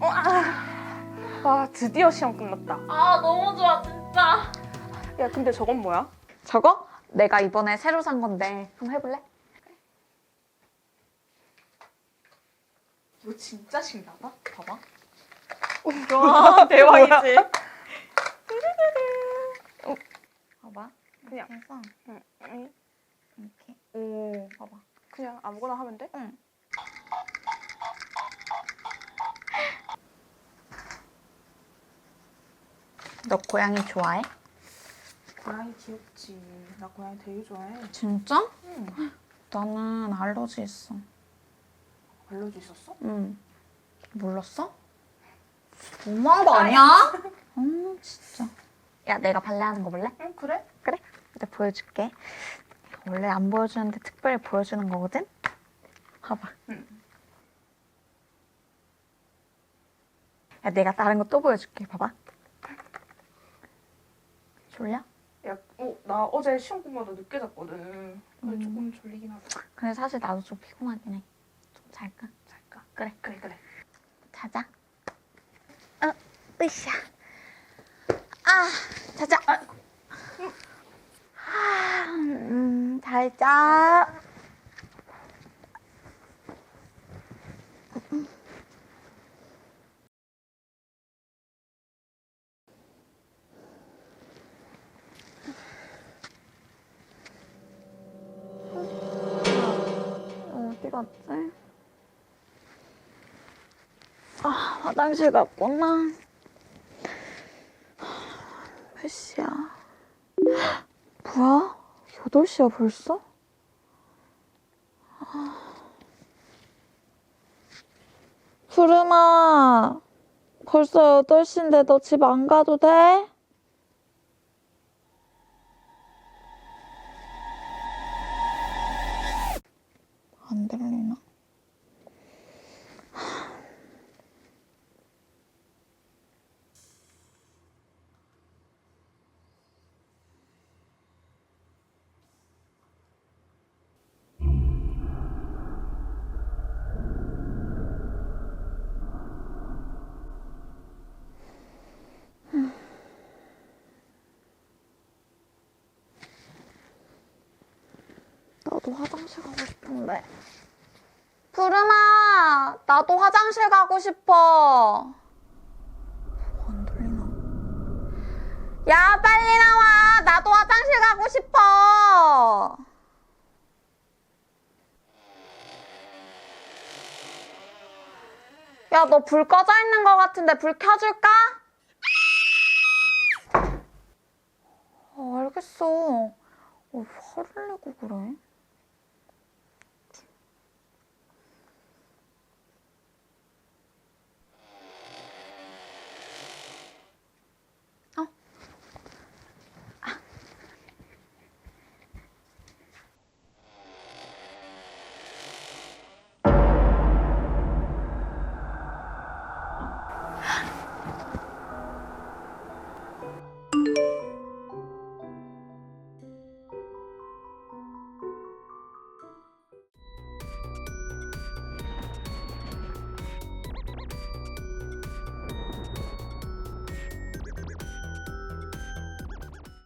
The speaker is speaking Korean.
어, 아. 와 드디어 시험 끝났다. 아 너무 좋아 진짜. 야 근데 저건 뭐야? 저거? 내가 이번에 새로 산 건데 한번 해볼래? 이거 진짜 신기하다. 봐봐. 와 대박이지. 봐봐. 그냥. 이렇게 해서 응. 응. 이렇게 오. 봐봐. 그냥 아무거나 하면 돼? 응. 너 고양이 좋아해? 고양이 귀엽지. 나 고양이 되게 좋아해. 진짜? 응. 나는 알러지 있어. 알러지 있었어? 응. 몰랐어? 너무한 거 아니야? 음 진짜. 야 내가 발레하는 거 볼래? 응 그래? 그래? 내가 보여줄게. 원래 안 보여주는데 특별히 보여주는 거거든? 봐봐. 응. 야, 내가 다른 거 또 보여줄게. 봐봐. 졸려? 야, 어, 나 어제 시험 끝나도 늦게 잤거든. 그래 음. 조금 졸리긴 하다. 근데 사실 나도 좀 피곤하긴 해. 좀 잘까? 잘까? 그래. 그래 그래. 자자. 어, 으쌰. 아, 자자. 아, 음, 잘 자. 어디 갔지? 아, 화장실 갔구나. 몇 시야? 뭐야? 8시야 벌써? 아. 푸르마, 벌써 8시인데 너 집 안 가도 돼? 안 들리나? 나도 화장실 가고 싶은데. 푸르마, 나도 화장실 가고 싶어. 안 들리나? 야, 빨리 나와. 나도 화장실 가고 싶어. 야, 너 불 꺼져 있는 것 같은데 불 켜줄까? 어, 알겠어. 어, 화를 내고 그래?